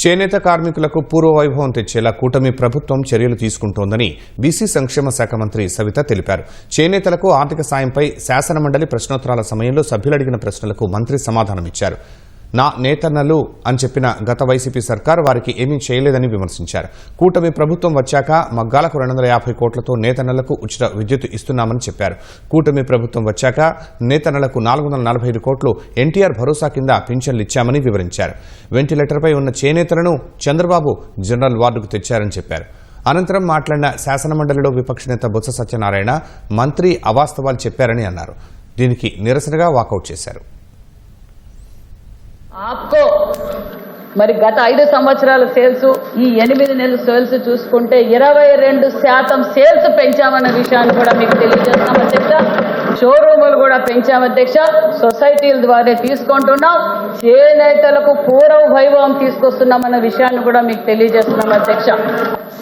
చేనేత కార్మికులకు పూర్వ వైభవం తెచ్చేలా కూటమి ప్రభుత్వం చర్యలు తీసుకుంటోందని బీసీ సంక్షేమ శాఖ మంత్రి సవిత తెలిపారు. చేనేతలకు ఆర్థిక సాయంపై శాసనమండలి ప్రశ్నోత్తరాల సమయంలో సభ్యులు అడిగిన ప్రశ్నలకు మంత్రి సమాధానమిచ్చారు. నా నేతన్నలు అని చెప్పిన గత వైసీపీ సర్కార్ వారికి ఏమీ చేయలేదని విమర్శించారు. కూటమి ప్రభుత్వం వచ్చాక మగ్గాలకు రెండు వందల యాభై కోట్లతో నేతన్నలకు ఉచిత విద్యుత్ ఇస్తున్నామని చెప్పారు. కూటమి ప్రభుత్వం వచ్చాక నేతన్నలకు నాలుగు వందల నలభై ఐదు కోట్లు ఎన్టీఆర్ భరోసా కింద పింఛన్లు ఇచ్చామని వివరించారు. వెంటిలేటర్పై ఉన్న చేనేతలను చంద్రబాబు జనరల్ వార్డుకు తెచ్చారని చెప్పారు. అనంతరం మాట్లాడిన శాసనమండలిలో విపక్ష నేత బొత్స సత్యనారాయణ మంత్రి అవాస్తవాలు చెప్పారని అన్నారు. దీనికి నిరసనగా వాకౌట్ చేశారు. ఆప్కో. మరి గత ఐదు సంవత్సరాల సేల్స్ ఈ ఎనిమిది నెలల సేల్స్ చూసుకుంటే ఇరవై రెండు శాతం సేల్స్ పెంచామన్న విషయాన్ని కూడా మీకు తెలియజేస్తామని చెప్తా షోరూములు కూడా పెంచాం అధ్యక్ష. సొసైటీల ద్వారా తీసుకుంటున్నాం. చేనేతలకు పూర్వ వైభవం తీసుకొస్తున్నామన్న విషయాన్ని కూడా మీకు తెలియజేస్తున్నాం అధ్యక్ష.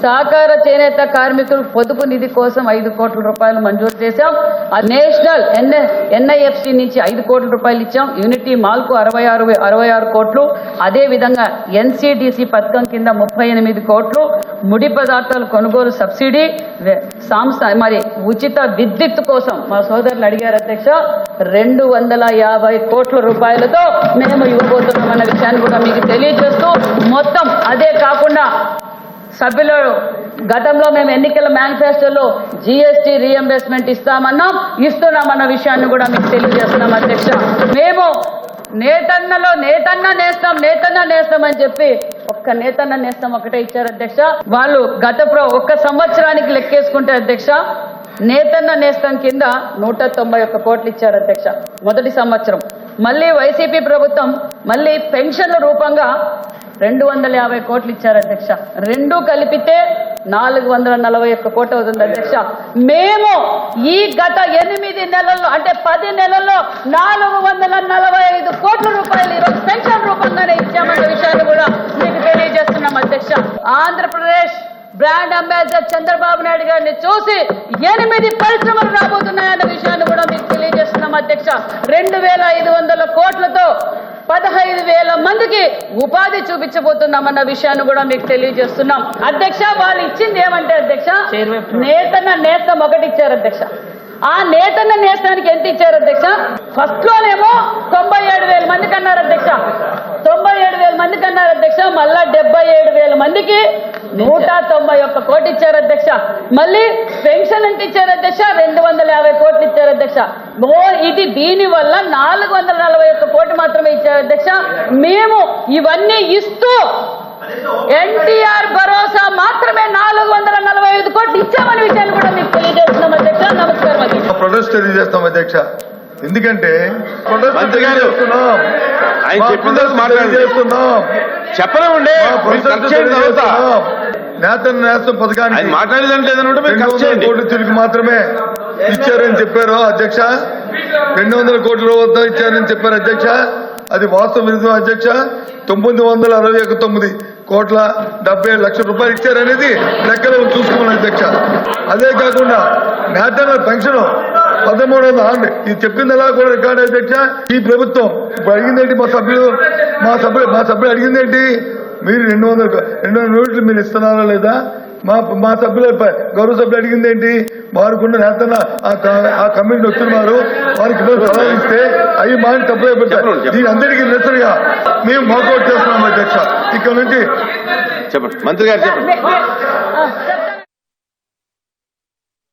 సహకార చేనేత కార్మికులు పొదుపు నిధి కోసం ఐదు కోట్ల రూపాయలు మంజూరు చేశాం. ఆ నేషనల్ ఎన్ ఎన్ఐఎఫ్సి నుంచి ఐదు కోట్ల రూపాయలు ఇచ్చాం. యూనిటీ మాల్కు అరవై ఆరు అరవై ఆరు కోట్లు. అదేవిధంగా ఎన్సీడీసీ ఎన్సిడిసి పథకం కింద ముప్పై ఎనిమిది కోట్లు. ముడి పదార్థాల కొనుగోలు సబ్సిడీ సాంస్థ మరి ఉచిత విద్యుత్ కోసం మా సోదరులు అడిగారు అధ్యక్ష రెండు వందల యాభై కోట్ల రూపాయలతో మేము ఇవ్వబోతున్నామన్న విషయాన్ని కూడా మీకు తెలియజేస్తూ మొత్తం అదే కాకుండా సభ్యులు గతంలో మేము ఎన్నికల మేనిఫెస్టోలో జీఎస్టీ రీఎంబర్స్మెంట్ ఇస్తామన్నాం ఇస్తున్నామన్న విషయాన్ని కూడా మీకు తెలియజేస్తున్నాం అధ్యక్ష. మేము నేతన్నలో నేతన్న నేస్తాం నేతన్న నేస్తామని చెప్పి ఒక్క నేతన్న నేస్తాం ఒకటే ఇచ్చారు అధ్యక్ష. వాళ్ళు గత ప్ర ఒక్క సంవత్సరానికి లెక్కేసుకుంటే అధ్యక్ష నేతన్న నేస్తం కింద నూట తొంభై ఒక్క కోట్లు ఇచ్చారు అధ్యక్ష మొదటి సంవత్సరం. మళ్ళీ వైసీపీ ప్రభుత్వం మళ్ళీ పెన్షన్ల రూపంగా రెండు వందల యాభై కోట్లు ఇచ్చారు అధ్యక్ష. రెండు కలిపితే నాలుగు వందల నలభై ఒక్క కోట అవుతుంది అధ్యక్ష. మేము ఈ గత ఎనిమిది నెలల్లో అంటే పది నెలల్లో నాలుగు వందల నలభై ఐదు కోట్ల రూపాయలు ఈరోజు పెన్షన్ రూపంగానే ఇచ్చామన్న విషయాన్ని కూడా మీకు తెలియజేస్తున్నాం అధ్యక్ష. ఆంధ్రప్రదేశ్ బ్రాండ్ అంబాసిడర్ చంద్రబాబు నాయుడు గారిని చూసి ఎనిమిది పరిశ్రమలు రాబోతున్నాయన్న విషయాన్ని కూడా మీకు తెలియజేస్తున్నాం అధ్యక్ష. రెండు వేల ఐదు వందల మందికి ఉపాధి చూపించబోతున్నామన్న విషయాన్ని కూడా మీకు తెలియజేస్తున్నాం. అధ్యక్ష వాళ్ళు ఇచ్చింది ఏమంటే అధ్యక్ష నేతన్న నేస్తం ఒకటి ఇచ్చారు అధ్యక్ష. ఆ నేతన్న నేస్తానికి ఎంత ఇచ్చారు అధ్యక్ష? ఫస్ట్ లోనేమో తొంభై ఏడు వేల మందికి అన్నారు అధ్యక్ష. తొంభై ఏడు వేల మందికి అన్నారు అధ్యక్ష. మళ్ళా డెబ్బై ఏడు వేల మందికి నూట తొంభై ఒక్క కోటి ఇచ్చారు అధ్యక్ష. మళ్ళీ పెన్షన్ ఎంత ఇచ్చారు అధ్యక్ష? రెండు వందల యాభై కోట్లు ఇచ్చారు అధ్యక్ష. ఓ ఇది దీని వల్ల నాలుగు వందల నలభై ఒక్క కోటి మాత్రమే ఇచ్చారు అధ్యక్ష మేము ఇవన్నీ ఇస్తూ ఎన్టీఆర్ భరోసా మాత్రమే నాలుగు వందల నలభై ఐదు కోట్లు ఇచ్చామనే విషయాన్ని కూడా మీకు తెలియజేస్తున్నాం అధ్యక్ష నమస్కారం అధ్యక్ష ప్రొటెస్ట్ తెలియజేస్తాం అధ్యక్ష ఎందుకంటే. ఆయన చెప్పిన మాట్లాడండి. తెలియజేస్తున్నాం. చెప్పలేమండి తర్వాత తెలియజేస్తున్నాం. నేత నేస్తం పథకానికి మాట్లాడేదంటే కోట్ల తిరిగి మాత్రమే ఇచ్చారని చెప్పారు అధ్యక్ష. రెండు వందల కోట్ల వద్ద ఇచ్చారని చెప్పారు అధ్యక్ష. అది వాస్తవ విరుద్ధం అధ్యక్ష. తొమ్మిది వందల అరవై ఒక తొమ్మిది కోట్ల డెబ్బై ఏడు లక్షల రూపాయలు ఇచ్చారనేది లెక్కలు చూసుకోవాలి అధ్యక్ష. అదే కాకుండా నేతల పెన్షన్ పదమూడు వందల ఆరు ఇది చెప్పింది ఎలా కూడా రికార్డు అధ్యక్ష? ఈ ప్రభుత్వం ఇప్పుడు అడిగిందేంటి మా సభ్యులు మా సభ్యులు మా సభ్యులు అడిగిందేంటి? మీరు రెండు వందల రెండు వందల నోట్లు మీరు ఇస్తున్నారా లేదా? మా మా సభ్యుల ప- గౌరవ సభ్యులు అడిగింది ఏంటి? వారికున్న నేతన్న ఆ కమిటీ వచ్చినారు వారికి ఇవ్వాలి సలహాలు ఇస్తే అవి మాట తప్పే చెప్పండి, చెప్పండి. దీని అందరికీ నిరసనగా మేము వాకౌట్ చేస్తున్నాం అధ్యక్ష. ఇక్కడ నుంచి చెప్పండి. మంత్రి గారు చెప్పండి.